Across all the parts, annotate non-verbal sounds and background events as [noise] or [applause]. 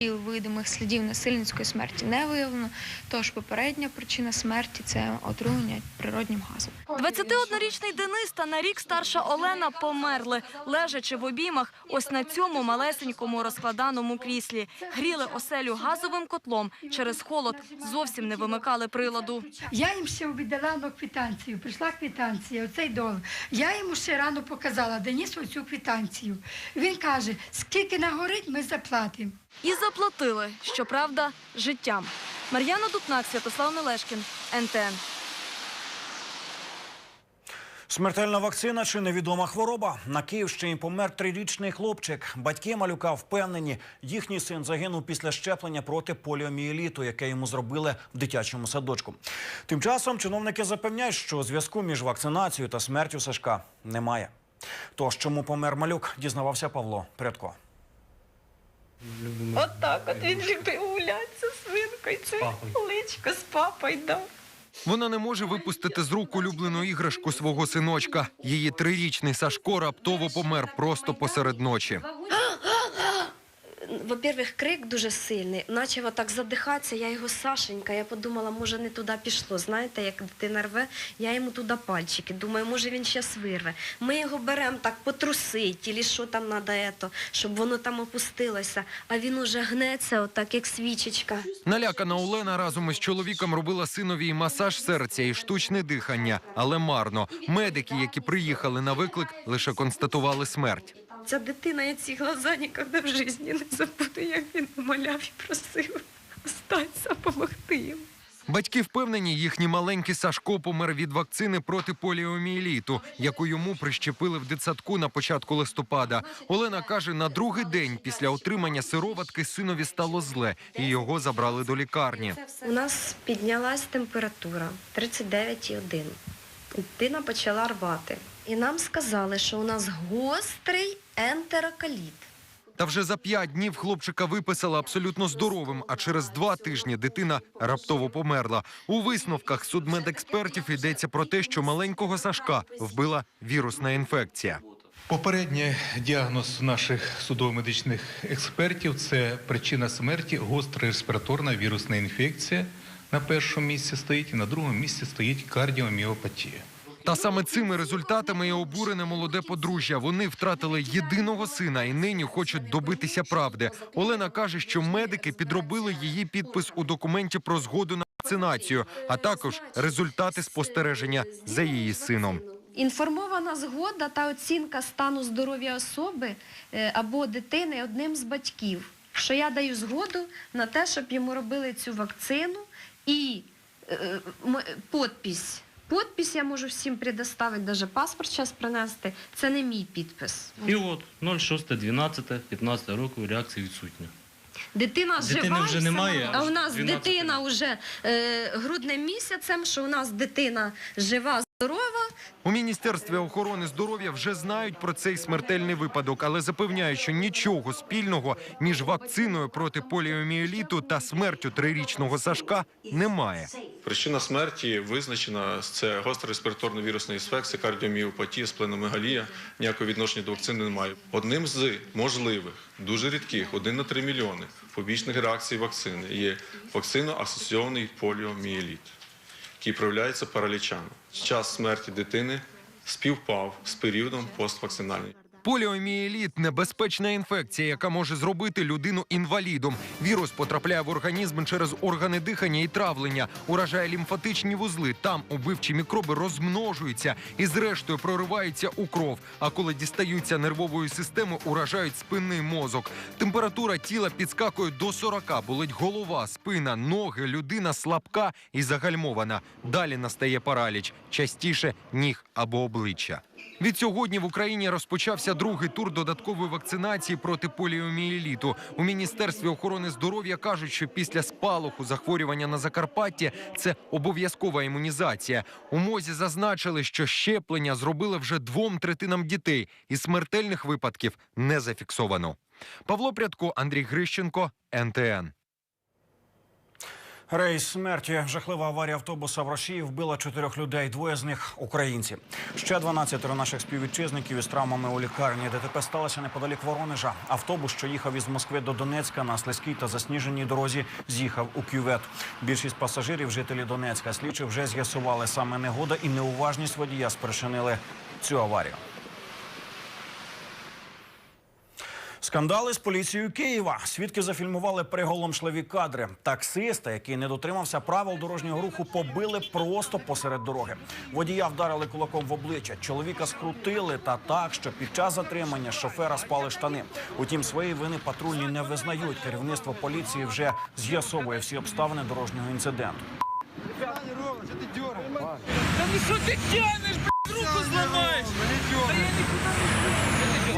Видимих слідів насильницької смерті не виявлено. Тож попередня причина смерті це отруєння природнім газом. 21-річний Денис та на рік старша Олена померли, лежачи в обіймах ось на цьому малесенькому розкладаному кріслі. Гріли оселю газовим котлом. Через холод зовсім не вимикали приладу. Я їм ще віддала на квитанцію. Прийшла квитанція, оцей долар. Я йому ще рано показала, Деніс оцю квитанцію. Він каже, скільки нагорить, ми заплатимо. І заплатили, щоправда, життям. Мар'яна Дупнак, Святослав Мелешкін, НТН. Смертельна вакцина чи невідома хвороба. На Київщині помер трирічний хлопчик. Батьки малюка впевнені, їхній син загинув після щеплення проти поліомієліту, яке йому зробили в дитячому садочку. Тим часом чиновники запевняють, що зв'язку між вакцинацією та смертю Сашка немає. Тож, чому помер малюк, дізнавався Павло Прядко. От так, от він любив гулятися свинкою, це личко з папою, дав. Вона не може випустити з рук улюблену іграшку свого синочка. Її трирічний Сашко раптово помер просто посеред ночі. Во-первых, крик дуже сильний. Почав отак задихатися, я його Сашенька. Я подумала, може не туди пішло. Знаєте, як дитина рве, я йому туди пальчики. Думаю, може він зараз вирве. Ми його беремо так потрусить, і що там треба, щоб воно там опустилося. А він уже гнеться, отак, як свічечка. Налякана Олена разом із чоловіком робила синові масаж серця і штучне дихання, але марно. Медики, які приїхали на виклик, лише констатували смерть. Ця дитина, я ці глаза ніколи в житті не забуду, як він умоляв і просив остатися, допомогти йому. Батьки впевнені, їхній маленький Сашко помер від вакцини проти поліомієліту, яку йому прищепили в дитсадку на початку листопада. Олена каже, на другий день після отримання сироватки синові стало зле, і його забрали до лікарні. У нас піднялась температура 39,1. Дитина почала рвати. І нам сказали, що у нас гострий ентерокаліт. Та вже за п'ять днів хлопчика виписали абсолютно здоровим. А через два тижні дитина раптово померла. У висновках судмедекспертів йдеться про те, що маленького Сашка вбила вірусна інфекція. Попередній діагноз наших судово-медичних експертів це причина смерті гостра респіраторна вірусна інфекція. На першому місці стоїть, і на другому місці стоїть кардіоміопатія. Та саме цими результатами і обурене молоде подружжя. Вони втратили єдиного сина і нині хочуть добитися правди. Олена каже, що медики підробили її підпис у документі про згоду на вакцинацію, а також результати спостереження за її сином. Інформована згода та оцінка стану здоров'я особи е, або дитини одним з батьків, що я даю згоду на те, щоб йому робили цю вакцину і е, подпись. Подпись я можу всім предоставити, навіть паспорт зараз принести. Це не мій підпис. І от 06.12.15 року реакція відсутня. Дитина Дитини жива, вже немає, а у нас 12 дитина вже е, грудним місяцем, що у нас дитина жива, здорова, У міністерстві охорони здоров'я вже знають про цей смертельний випадок, але запевняють, що нічого спільного між вакциною проти поліомієліту та смертю трирічного Сашка немає. Причина смерті визначена це гостра респіраторна вірусна інфекція, кардіоміопатія, спленомегалія. Ніякого відношення до вакцини немає. Одним з можливих, дуже рідких, 1 на 3 мільйони побічних реакцій вакцини є вакцино-асоційований поліомієліт, який проявляється паралічами. Час смерті дитини співпав з періодом поствакцинальний. Поліомієліт – небезпечна інфекція, яка може зробити людину інвалідом. Вірус потрапляє в організм через органи дихання і травлення, уражає лімфатичні вузли. Там убивчі мікроби розмножуються і, зрештою, прориваються у кров. А коли дістаються нервової системи, уражають спинний мозок. Температура тіла підскакує до 40, болить голова, спина, ноги, людина слабка і загальмована. Далі настає параліч, частіше ніг або обличчя. Відсьогодні в Україні розпочався другий тур додаткової вакцинації проти поліомієліту. У міністерстві охорони здоров'я кажуть, що після спалаху захворювання на Закарпатті це обов'язкова імунізація. У мозі зазначили, що щеплення зробили вже двом третинам дітей, і смертельних випадків не зафіксовано. Павло Прядко, Андрій Грищенко, НТН. Рейс смерті. Жахлива аварія автобуса в Росії вбила чотирьох людей. Двоє з них українці. Ще 12 наших співвітчизників із травмами у лікарні. ДТП сталося неподалік Воронежа. Автобус, що їхав із Москви до Донецька на слизькій та засніженій дорозі, з'їхав у кювет. Більшість пасажирів жителі Донецька. Слідчі вже з'ясували саме негода і неуважність водія спричинили цю аварію. Скандали з поліцією Києва. Свідки зафільмували приголомшливі кадри. Таксиста, який не дотримався правил дорожнього руху, побили просто посеред дороги. Водія вдарили кулаком в обличчя. Чоловіка скрутили та так, що під час затримання шофера спали штани. Утім, свої вини патрульні не визнають. Керівництво поліції вже з'ясовує всі обставини дорожнього інциденту.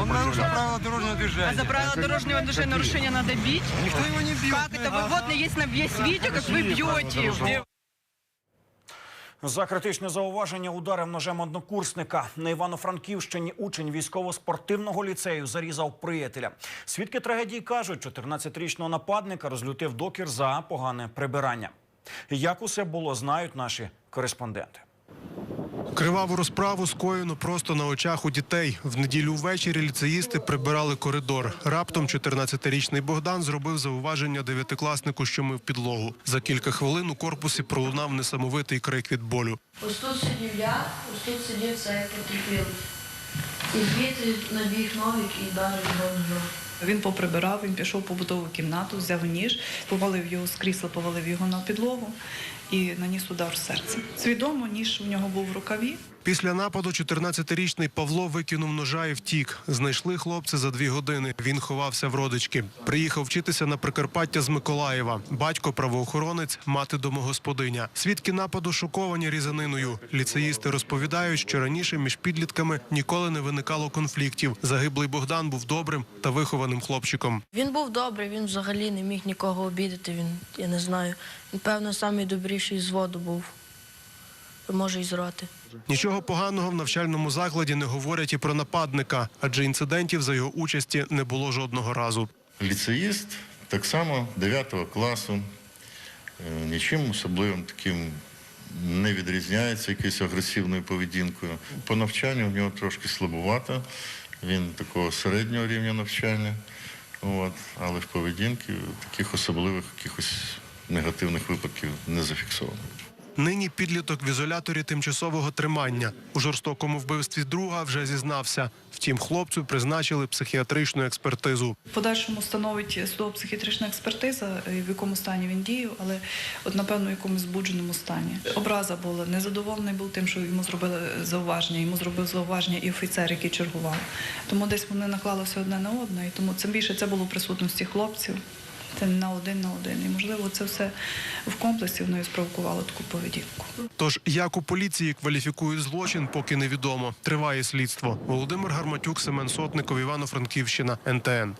Он нарушил правила дорожнего движения. А за правила дорожнего движения нарушения надо бить? Никто его не бьет. Как это? Вы вот есть, на- есть видео, как вы бьете его. За критичне зауваження ударив ножем однокурсника. На Івано-Франківщині учень військово-спортивного ліцею зарізав приятеля. Свідки трагедії кажуть, 14-річного нападника розлютив докір за погане прибирання. Як усе було, знають наші кореспонденти. Криваву розправу скоєно просто на очах у дітей. В неділю ввечері ліцеїсти прибирали коридор. Раптом 14-річний Богдан зробив зауваження дев'ятикласнику, що мив підлогу. За кілька хвилин у корпусі пролунав несамовитий крик від болю. Ось тут сидів я, ось тут сидів цей потерпілий. І звідти набіг новик і далі його. Він поприбирав, він пішов в побутову кімнату, взяв ніж, повалив його з крісла, повалив його на підлогу і наніс удар в серце. Свідомо, ніж у нього був в рукаві. Після нападу 14-річний Павло викинув ножа і втік. Знайшли хлопця за дві години. Він ховався в родички. Приїхав вчитися на Прикарпаття з Миколаєва. Батько правоохоронець, мати домогосподиня. Свідки нападу шоковані різаниною. Ліцеїсти розповідають, що раніше між підлітками ніколи не виникало конфліктів. Загиблий Богдан був добрим та вихованим хлопчиком. Він був добрий, він взагалі не міг нікого обідати. Він, я не знаю. Він, певно, найдобріший з воду був. Може, і з роти. Нічого поганого в навчальному закладі не говорять і про нападника, адже інцидентів за його участі не було жодного разу. Ліцеїст так само 9 класу, е, нічим особливим таким не відрізняється якоюсь агресивною поведінкою. По навчанню в нього трошки слабувато, він такого середнього рівня навчання, от, але в поведінці таких особливих якихось негативних випадків не зафіксовано. Нині підліток в ізоляторі тимчасового тримання. У жорстокому вбивстві друга вже зізнався. Втім, хлопцю призначили психіатричну експертизу. Подальшому встановить судово-психіатрична експертиза, е, в якому стані він діяв, але от напевно в якомусь збудженому стані. Образа була незадоволений був тим, що йому зробили зауваження. Йому зробив зауваження і офіцер, який чергував. Тому десь вони наклалися одне на одне, і тому цим більше це було в присутності хлопців. Це на один на один. І можливо, це все в комплексі воно і спровокувало таку поведінку. Тож як у поліції кваліфікують злочин, поки невідомо. Триває слідство. Володимир Гарматюк, Семен Сотников, Івано-Франківщина, НТН.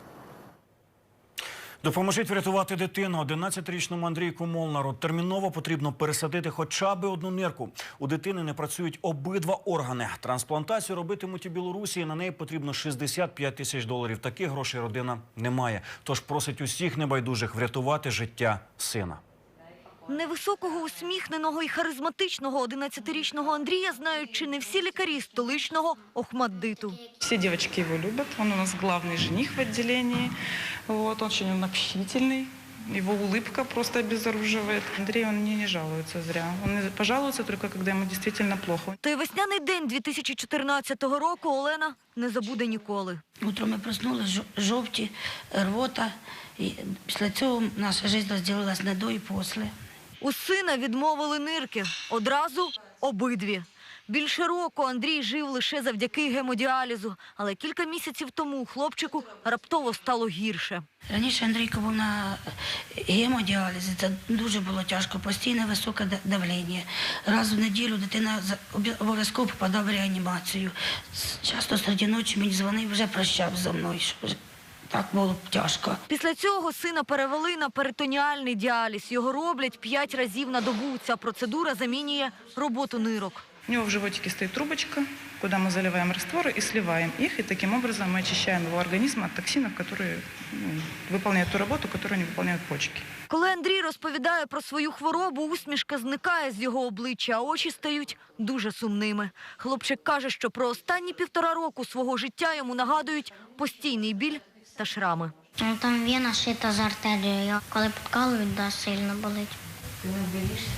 Допоможіть врятувати дитину. 11-річному Андрійку Молнару терміново потрібно пересадити хоча б одну нирку. У дитини не працюють обидва органи. Трансплантацію робитимуть у Білорусі. і На неї потрібно 65 тисяч доларів. Таких грошей родина не має. Тож просить усіх небайдужих врятувати життя сина. Невисокого, усміхненого і харизматичного 11-річного Андрія знають чи не всі лікарі столичного Охмаддиту. Все девочки его любят. Он у нас главный жених в отделении. Вот, очень он общительный. Его улыбка просто обезоруживает. Андрей, он мне не жалуется зря. Он не пожалуется только, когда ему действительно плохо. Той весняний день 2014 року Олена не забуде ніколи. Утром ми проснулися, жовті, рвота. І після цього наша життя розділилась на до і після. У сина відмовили нирки. Одразу обидві. Більше року Андрій жив лише завдяки гемодіалізу, але кілька місяців тому хлопчику раптово стало гірше. Раніше Андрійко був на гемодіалізі, це дуже було тяжко, постійне високе да- давлення. Раз в неділю дитина за- обов'язково попадав в реанімацію. Часто серед ночі мені дзвонив, вже прощав зі мною що вже Так було тяжко. Після цього сина перевели на перитоніальний діаліз. Його роблять п'ять разів на добу. Ця процедура замінює роботу нирок. У него в животике стоит трубочка, куда мы заливаем растворы и сливаем их, и таким образом мы очищаем его организм от токсинов, которые ну, выполняют ту работу, которую не выполняют почки. Коли Андрій розповідає про свою хворобу, усмішка зникає з його обличчя, а очі стають дуже сумними. Хлопчик каже, що про останні півтора року свого життя йому нагадують постійний біль та шрами. Ну, там вена шита з артерією. Коли підкалують, да, сильно болить. Ти не боїшся?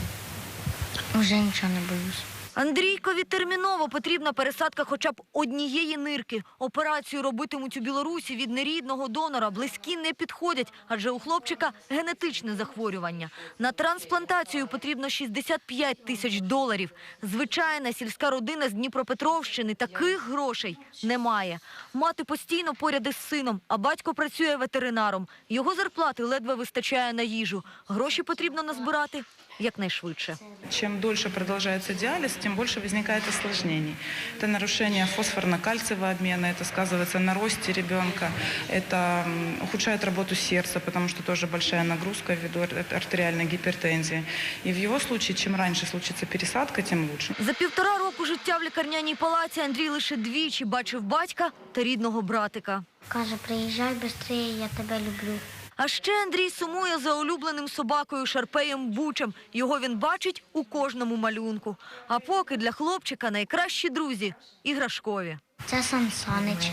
Уже нічого не боюсь. Андрійкові терміново потрібна пересадка хоча б однієї нирки. Операцію робитимуть у Білорусі від нерідного донора. Близькі не підходять, адже у хлопчика генетичне захворювання. На трансплантацію потрібно 65 тисяч доларів. Звичайна сільська родина з Дніпропетровщини таких грошей немає. Мати постійно поряд із сином, а батько працює ветеринаром. Його зарплати ледве вистачає на їжу. Гроші потрібно назбирати якнайшвидше. Чем дольше продолжается диализ, тем больше возникает осложнений. Это нарушение фосфорно-кальциевого обмена, это сказывается на росте ребенка, это м, ухудшает работу сердца, потому что тоже большая нагрузка ввиду ар- артериальной гипертензии. И в его случае, чем раньше случится пересадка, тем лучше. За півтора року життя в лікарняній палаці Андрій лише двічі бачив батька та рідного братика. Каже, приїжджай швидше, я тебе люблю. А ще Андрій сумує за улюбленим собакою Шарпеєм Бучем. Його він бачить у кожному малюнку. А поки для хлопчика найкращі друзі – іграшкові. Це Сан Санич.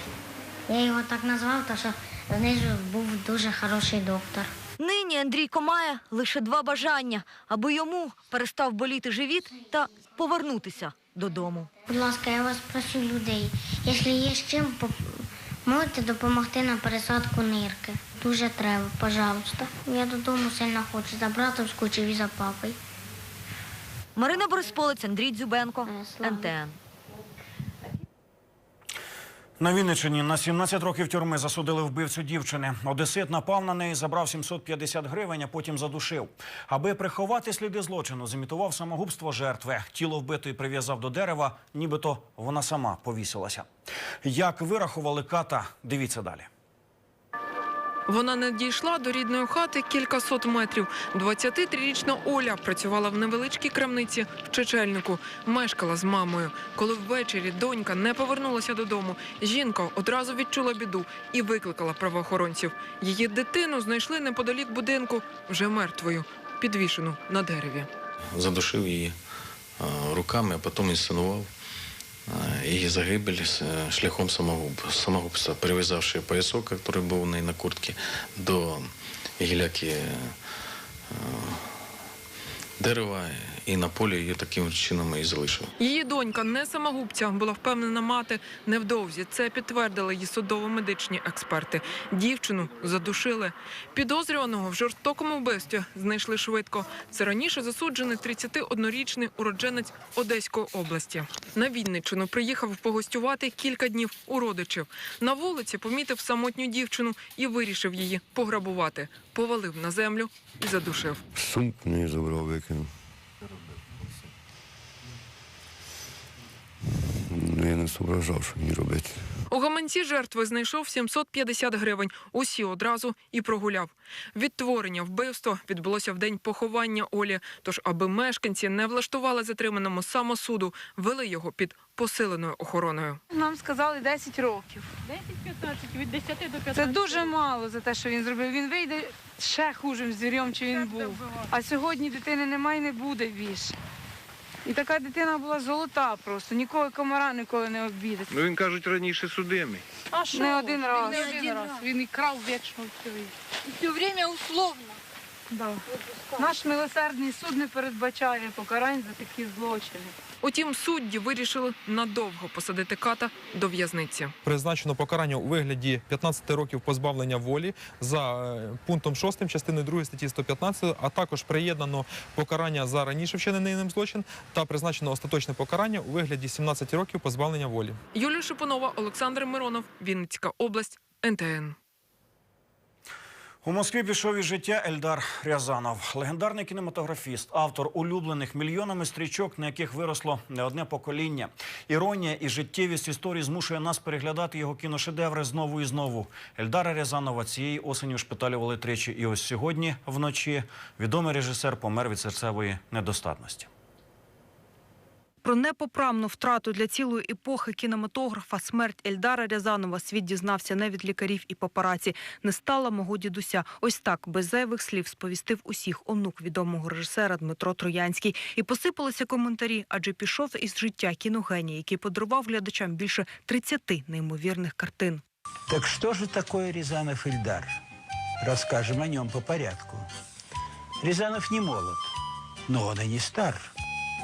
Я його так назвав, тому що знизу був дуже хороший доктор. Нині Андрійко має лише два бажання – аби йому перестав боліти живіт та повернутися додому. Будь ласка, я вас прошу людей, якщо є з чим, можете допомогти на пересадку нирки. Дуже треба, пожалуйста. Я додому сильно хочу, за братом скучив і за папою. Марина Борисполець, Андрій Дзюбенко, НТН. На Вінниччині на 17 років тюрми засудили вбивцю дівчини. Одесит напав на неї, забрав 750 гривень, а потім задушив. Аби приховати сліди злочину, зімітував самогубство жертви. Тіло вбитої прив'язав до дерева, нібито вона сама повісилася. Як вирахували ката, дивіться далі. Вона не дійшла до рідної хати кількасот метрів. 23-річна Оля працювала в невеличкій крамниці в Чечельнику. Мешкала з мамою. Коли ввечері донька не повернулася додому, жінка одразу відчула біду і викликала правоохоронців. Її дитину знайшли неподалік будинку вже мертвою, підвішену на дереві. задушив її руками, а потім інсценував її загибель е, шляхом самогуб- самогубства, прив'язавши поясок, який був у неї на куртці, до гіляки е, дерева, і на полі її таким чином і залишив. Її донька не самогубця, була впевнена мати невдовзі. Це підтвердили її судово-медичні експерти. Дівчину задушили. Підозрюваного в жорстокому вбивстві знайшли швидко. Це раніше засуджений 31-річний уродженець Одеської області. На Вінниччину приїхав погостювати кілька днів у родичів. На вулиці помітив самотню дівчину і вирішив її пограбувати. Повалив на землю і задушив. Сумку не забрав, викинув. Не що мені робити. У гаманці жертви знайшов 750 гривень. Усі одразу і прогуляв. Відтворення вбивства відбулося в день поховання Олі. Тож, аби мешканці не влаштували затриманому самосуду, вели його під посиленою охороною. Нам сказали 10 років. 10-15, від 10 до 15. Це дуже мало за те, що він зробив. Він вийде ще хужим звірем, чи він був. А сьогодні дитини немає і не буде більше. І така дитина була золота просто, ніколи комара ніколи не обідить. Ну він кажуть раніше судимий. А що? Не один раз. Не один раз. Він і крав вічно все. І все время условно. Да. Наш милосердний суд не передбачає покарань за такі злочини. Утім, судді вирішили надовго посадити ката до в'язниці. Призначено покарання у вигляді 15 років позбавлення волі за е, пунктом 6 частини 2 статті 115, а також приєднано покарання за раніше вчинений ним злочин та призначено остаточне покарання у вигляді 17 років позбавлення волі. Юлія Шипунова, Олександр Миронов, Вінницька область, НТН. У Москві пішов із життя Ельдар Рязанов, легендарний кінематографіст, автор улюблених мільйонами стрічок, на яких виросло не одне покоління. Іронія і життєвість історії змушує нас переглядати його кіношедеври знову і знову. Ельдара Рязанова цієї осені шпиталювали тричі. І ось сьогодні вночі відомий режисер помер від серцевої недостатності. Про непоправну втрату для цілої епохи кінематографа смерть Ельдара Рязанова світ дізнався не від лікарів і папараці. Не стала мого дідуся. Ось так без зайвих слів сповістив усіх онук відомого режисера Дмитро Троянський. І посипалися коментарі, адже пішов із життя кіногеній, який подарував глядачам більше 30 неймовірних картин. Так что же такое Рязанов Ильдар? Расскажем о нем по порядку. Рязанов не молод, но он и не стар.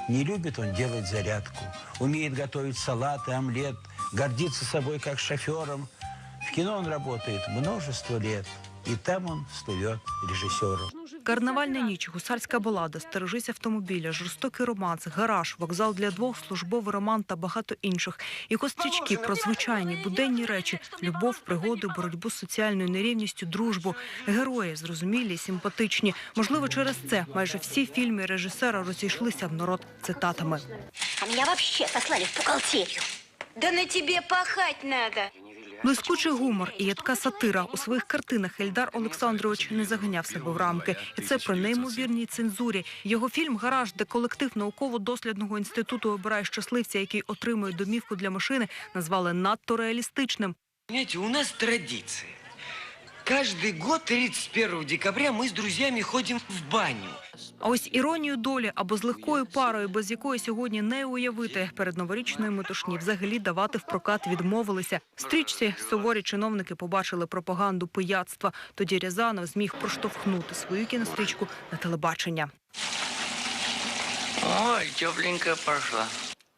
Не любит он делать зарядку, умеет готовить салаты, омлет, гордится собой как шофером. В кино он работает множество лет, и там он всплывет режиссером. Карнавальна ніч, гусарська балада, стережись автомобіля, жорстокий романс, гараж, вокзал для двох, службовий роман та багато інших. І кострічки про звичайні буденні речі: любов, пригоди, боротьбу з соціальною нерівністю, дружбу. Герої зрозумілі, симпатичні. Можливо, через це майже всі фільми режисера розійшлися в народ цитатами. А меня вообще послали в бухгалтерию. Да на тебе пахать надо. Блискучий гумор і ядка сатира у своїх картинах Ельдар Олександрович не заганяв себе в рамки, і це при неймовірній цензурі. Його фільм Гараж, де колектив науково-дослідного інституту обирає щасливця, який отримує домівку для машини, назвали надто реалістичним. Понимаете, у нас традиция. Каждый год 31 декабря мы с друзьями ходим в баню. А ось іронію долі або з легкою парою, без якої сьогодні не уявити перед новорічною метушні, взагалі давати в прокат відмовилися. В стрічці суворі чиновники побачили пропаганду пияцтва. Тоді Рязанов зміг проштовхнути свою кінострічку на телебачення. Ой, тепленькая пошла.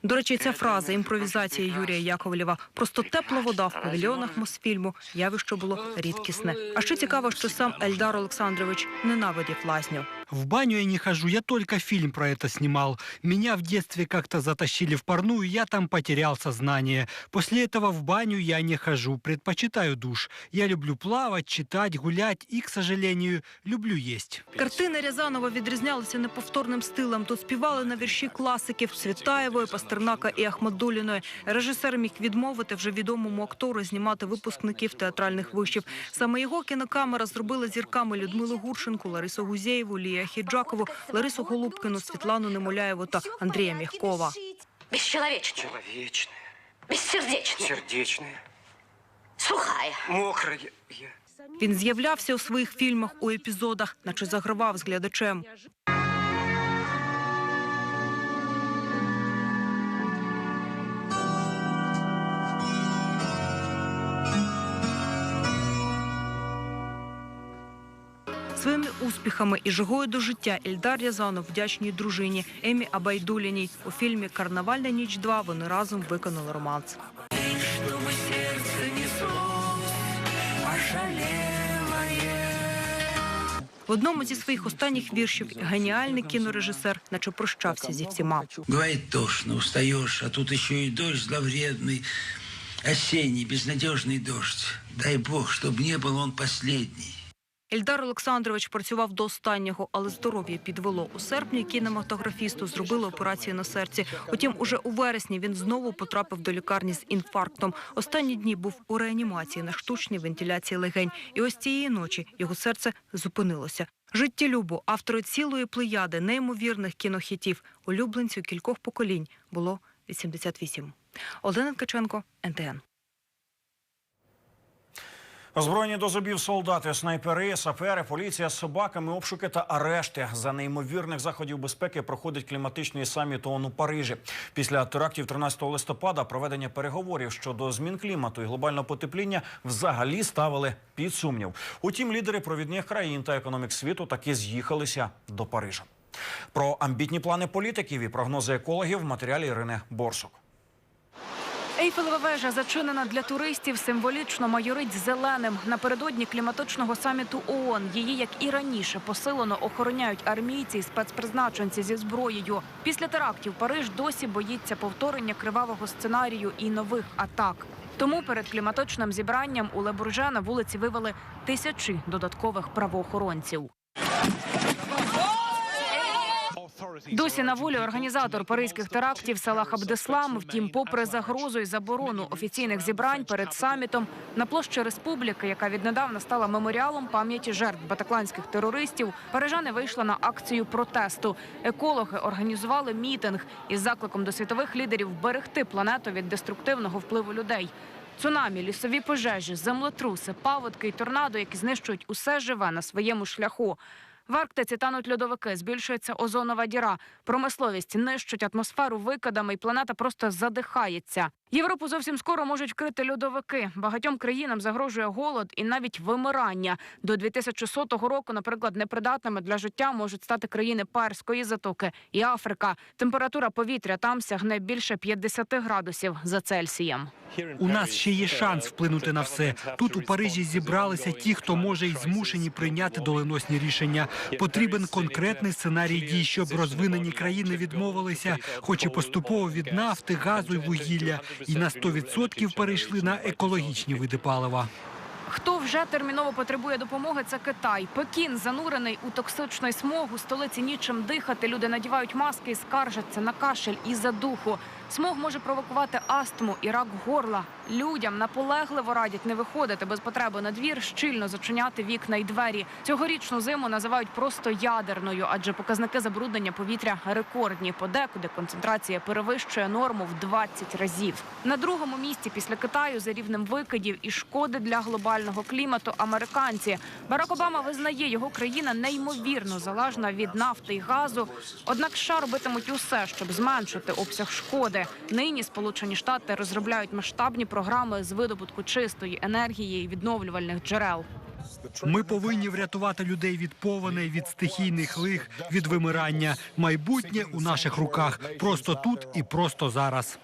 До речі, ця фраза імпровізації Юрія Яковлєва просто тепла вода в павільйонах Мосфільму. Явище було рідкісне. А ще цікаво, що сам Ельдар Олександрович ненавидів лазню. В баню я не хожу, я только фильм про это снимал. Меня в детстве как-то затащили в парную, я там потерял сознание. После этого в баню я не хожу, предпочитаю душ. Я люблю плавать, читать, гулять и, к сожалению, люблю есть. Картини Рязанова відрізнялися неповторним стилем. Тут співали на вірші класиків Цвітаєвої, Пастернака і Ахмадуліної. Режисер міг відмовити вже відомому актору знімати випускників театральних вишів. Саме його кінокамера зробила зірками Людмилу Гуршенку, Ларису Гузєєву, Лія Хіджакову, Ларису Голубкину, Світлану Немоляєву та Андрія Мягкова. Бесчеловечная. Человечная, Бессердечная. сердечная, Сухая. мокрая. Він з'являвся у своїх фільмах у епізодах, наче загравав з глядачем. Своїми успіхами і жагою до життя Ільдар Рязанов вдячній дружині Емі Абайдуліній. У фільмі Карнавальна ніч 2 вони разом виконали романс. Чтобы сердце неслось, ошалелое. В одному зі своїх останніх віршів геніальний кінорежисер, наче прощався зі всіма. Бывает тошно, устаешь, а тут еще и дождь зловредный, осенний, безнадежный дождь. Дай Бог, чтобы не был он последний. Ельдар Олександрович працював до останнього, але здоров'я підвело. У серпні кінематографісту зробили операцію на серці. Утім, уже у вересні він знову потрапив до лікарні з інфарктом. Останні дні був у реанімації на штучній вентиляції легень. І ось цієї ночі його серце зупинилося. Життєлюбу, автору цілої плеяди неймовірних кінохітів, улюбленцю кількох поколінь було 88. Олена Ткаченко, НТН. Озброєні до зубів солдати, снайпери, сапери, поліція з собаками, обшуки та арешти. За неймовірних заходів безпеки проходить кліматичний саміт ООН у Парижі. Після терактів 13 листопада проведення переговорів щодо змін клімату і глобального потепління взагалі ставили під сумнів. Утім, лідери провідних країн та економік світу таки з'їхалися до Парижа. Про амбітні плани політиків і прогнози екологів в матеріалі Ірини Борсук. Ейфелева вежа зачинена для туристів, символічно майорить зеленим. Напередодні кліматичного саміту ООН її, як і раніше, посилено охороняють армійці і спецпризначенці зі зброєю. Після терактів Париж досі боїться повторення кривавого сценарію і нових атак. Тому перед кліматичним зібранням у Лебурже на вулиці вивели тисячі додаткових правоохоронців. Досі на волі організатор паризьких терактів Салах Абдеслам. Втім, попри загрозу і заборону офіційних зібрань перед самітом на площі республіки, яка віднедавна стала меморіалом пам'яті жертв батакланських терористів, парижани вийшли на акцію протесту. Екологи організували мітинг із закликом до світових лідерів берегти планету від деструктивного впливу людей. Цунамі, лісові пожежі, землетруси, паводки і торнадо, які знищують усе живе на своєму шляху. В Арктиці тануть льодовики, збільшується озонова діра. Промисловість нищить атмосферу викидами, і планета просто задихається. Європу зовсім скоро можуть вкрити льодовики. Багатьом країнам загрожує голод і навіть вимирання. До 2100 року, наприклад, непридатними для життя можуть стати країни Перської затоки і Африка. Температура повітря там сягне більше 50 градусів за Цельсієм. У нас ще є шанс вплинути на все. Тут у Парижі зібралися ті, хто може і змушені прийняти доленосні рішення. Потрібен конкретний сценарій дій, щоб розвинені країни відмовилися, хоч і поступово від нафти, газу і вугілля, і на 100% перейшли на екологічні види палива. Хто вже терміново потребує допомоги, це Китай. Пекін занурений у токсичний смог. У столиці нічим дихати. Люди надівають маски і скаржаться на кашель і задуху. Смог може провокувати астму і рак горла. Людям наполегливо радять не виходити без потреби на двір, щільно зачиняти вікна й двері. Цьогорічну зиму називають просто ядерною, адже показники забруднення повітря рекордні. Подекуди концентрація перевищує норму в 20 разів. На другому місці після Китаю за рівнем викидів і шкоди для глобального клімату американці. Барак Обама визнає, його країна неймовірно залежна від нафти і газу. Однак США робитимуть усе, щоб зменшити обсяг шкоди. Нині Сполучені Штати розробляють масштабні програми з видобутку чистої енергії і відновлювальних джерел. Ми повинні врятувати людей від повеней, від стихійних лих, від вимирання. Майбутнє у наших руках просто тут і просто зараз.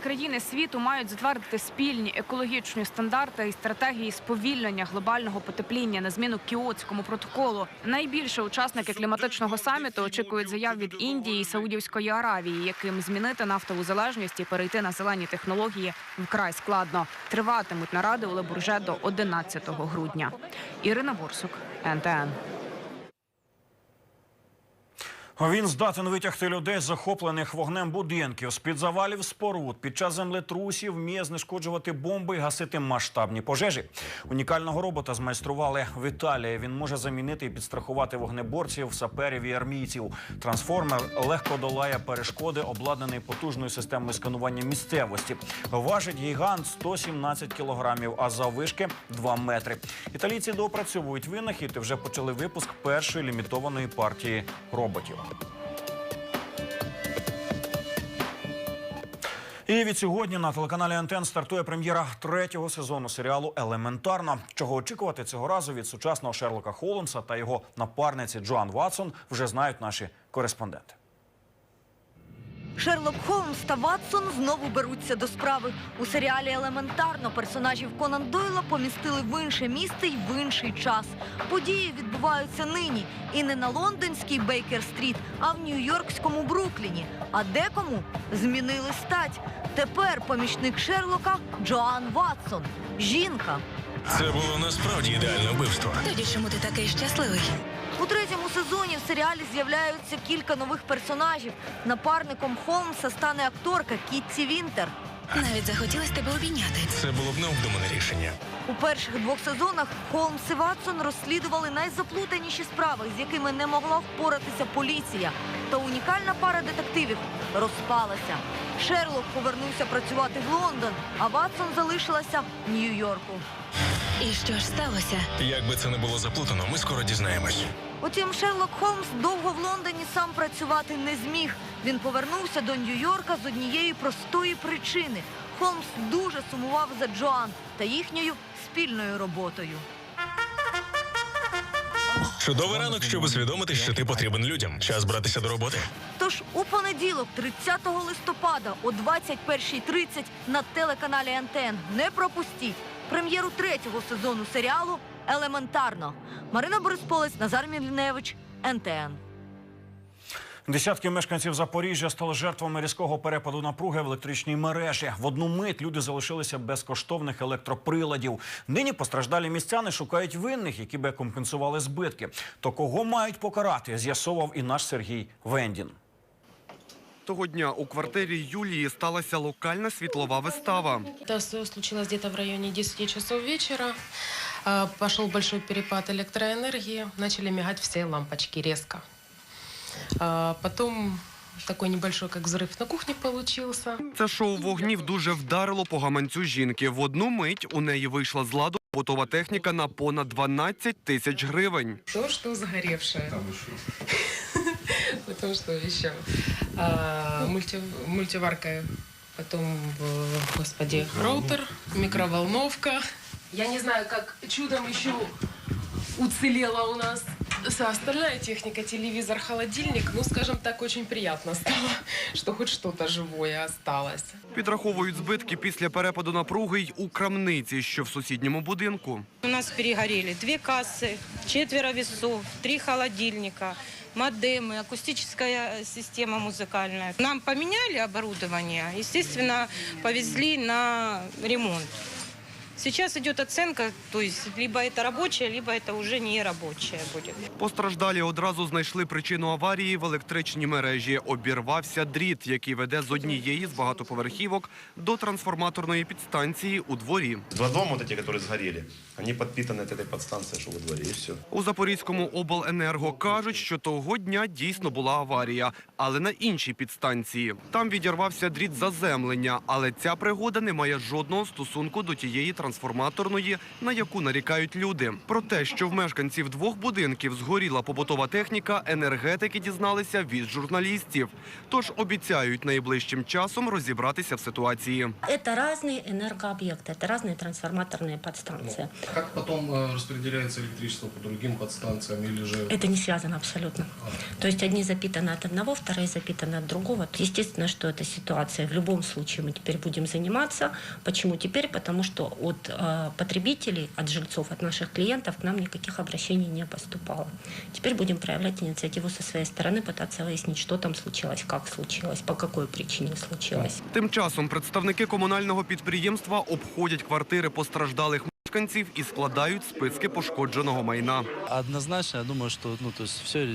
Країни світу мають затвердити спільні екологічні стандарти і стратегії сповільнення глобального потепління на зміну кіотському протоколу. Найбільше учасники кліматичного саміту очікують заяв від Індії і Саудівської Аравії, яким змінити нафтову залежність і перейти на зелені технології вкрай складно. Триватимуть наради у Лебурже до 11 грудня. Ірина Бурсук, НТН. Він здатен витягти людей з захоплених вогнем будинків, з-під завалів споруд, під час землетрусів вміє знешкоджувати бомби і гасити масштабні пожежі. Унікального робота змайстрували в Італії. Він може замінити і підстрахувати вогнеборців, саперів і армійців. Трансформер легко долає перешкоди, обладнаний потужною системою сканування місцевості. Важить гігант 117 кілограмів, а заввишки 2 метри. Італійці доопрацьовують винахід і вже почали випуск першої лімітованої партії роботів. І від сьогодні на телеканалі Антен стартує прем'єра третього сезону серіалу Елементарно. Чого очікувати цього разу від сучасного Шерлока Холмса та його напарниці Джоан Ватсон вже знають наші кореспонденти. Шерлок Холмс та Ватсон знову беруться до справи. У серіалі елементарно персонажів Конан Дойла помістили в інше місце й в інший час. Події відбуваються нині і не на лондонській Бейкер-стріт, а в Нью-Йоркському Брукліні. А декому змінили стать. Тепер помічник Шерлока Джоан Ватсон. Жінка. Це було насправді ідеальне вбивство. Тоді чому ти такий щасливий? У третьому сезоні в серіалі з'являються кілька нових персонажів. Напарником Холмса стане акторка Кітті Вінтер. Навіть захотілося тебе обійняти. Це було б необдумане рішення. У перших двох сезонах Холмс і Ватсон розслідували найзаплутаніші справи, з якими не могла впоратися поліція. Та унікальна пара детективів розпалася. Шерлок повернувся працювати в Лондон, а Ватсон залишилася в Нью-Йорку. І що ж сталося? Як би це не було заплутано, ми скоро дізнаємось. Утім, Шерлок Холмс довго в Лондоні сам працювати не зміг. Він повернувся до Нью-Йорка з однієї простої причини. Холмс дуже сумував за Джоан та їхньою спільною роботою. Чудовий ранок, щоб усвідомити, що ти потрібен людям. Час братися до роботи. Тож у понеділок, 30 листопада о 21.30 на телеканалі НТН не пропустіть прем'єру третього сезону серіалу Елементарно. Марина Борисполець, Назар Міліневич, НТН. Десятки мешканців Запоріжжя стали жертвами різкого перепаду напруги в електричній мережі. В одну мить люди залишилися без коштовних електроприладів. Нині постраждалі містяни шукають винних, які би компенсували збитки. То кого мають покарати, з'ясовував і наш Сергій Вендін. Того дня у квартирі Юлії сталася локальна світлова вистава. Это всё случилось где-то в районе 10 часов вечера. А, Пошел большой перепад электроэнергии. Начали мигать все лампочки резко. А, Потом такой небольшой, как взрыв на кухне получился. Це шоу вогнів дуже вдарило по гаманцю жінки. В одну мить у неї вийшла з ладу побутова техніка на понад 12 тисяч гривень. То, что сгоревшее. Потому что еще а, мульти- мультиварка, потом, в- господи, роутер, микроволновка. Я не знаю, как чудом еще уцелела у нас вся остальная техника, телевизор, холодильник. Ну, скажем так, очень приятно стало, [laughs] что хоть что-то живое осталось. Підраховують збитки після перепаду напруги й у крамниці, що в сусідньому будинку. У нас перегорели две кассы, четверо весов, три холодильника, модемы, акустическая система музыкальная. Нам поменяли оборудование, естественно, повезли на ремонт. Сейчас идет оценка, то есть либо это рабочее, либо это уже не рабочее будет. Постраждалі одразу знайшли причину аварії в електричній мережі. Обірвався дріт, який веде з однієї з багатоповерхівок до трансформаторної підстанції у дворі. Два дома вот эти, которые сгорели, они подпитаны от этой подстанции, что во дворе, и все. У Запорізькому обленерго кажуть, що того дня дійсно була аварія, але на іншій підстанції. Там відірвався дріт заземлення, але ця пригода не має жодного стосунку до тієї трансформаторної, на яку нарікають люди. Про те, що в мешканців двох будинків згоріла побутова техніка, енергетики дізналися від журналістів. Тож обіцяють найближчим часом розібратися в ситуації. Это разные энергообъекты, это разные трансформаторные подстанции. Как потом э, распределяется электричество по другим подстанциям или же... Это не связано абсолютно. То есть одни запитаны от одного, вторые запитаны от другого. Естественно, что эта ситуация в любом случае мы теперь будем заниматься. Почему теперь? Потому что от э, потребителей, от жильцов, от наших клиентов к нам никаких обращений не поступало. Теперь будем проявлять инициативу со своей стороны, пытаться выяснить, что там случилось, как случилось, по какой причине случилось. Тим часом представники комунального підприємства обходять квартири постраждалих мешканців і складають списки пошкодженого майна. Однозначно, я думаю, что ну, то есть все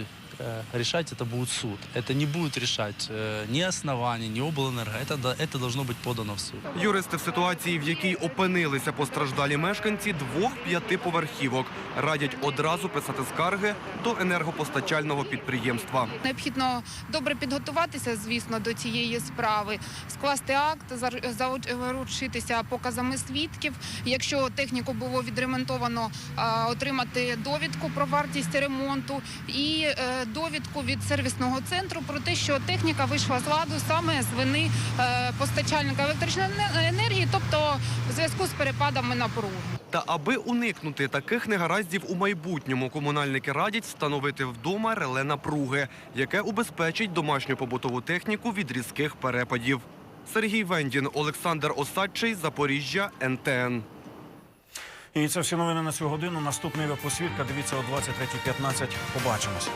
решать это будет суд. Это не будет решать э, ни основание, ни облэнерго. Это, до- это должно быть подано в суд. Юристи в ситуації, в якій опинилися постраждалі мешканці двох п'ятиповерхівок, радять одразу писати скарги до енергопостачального підприємства. Необхідно добре підготуватися, звісно, до цієї справи, скласти акт, зар- заручитися показами свідків. Якщо техніку було відремонтовано, а, отримати довідку про вартість ремонту і е, довідку від сервісного центру про те, що техніка вийшла з ладу саме з вини е, постачальника електричної енергії, тобто в зв'язку з перепадами напруги. Та аби уникнути таких негараздів у майбутньому, комунальники радять встановити вдома реле напруги, яке убезпечить домашню побутову техніку від різких перепадів. Сергій Вендін, Олександр Осадчий, Запоріжжя, НТН. І це всі новини на цю годину. Наступний випуск свідка. Дивіться о 23.15. Побачимось.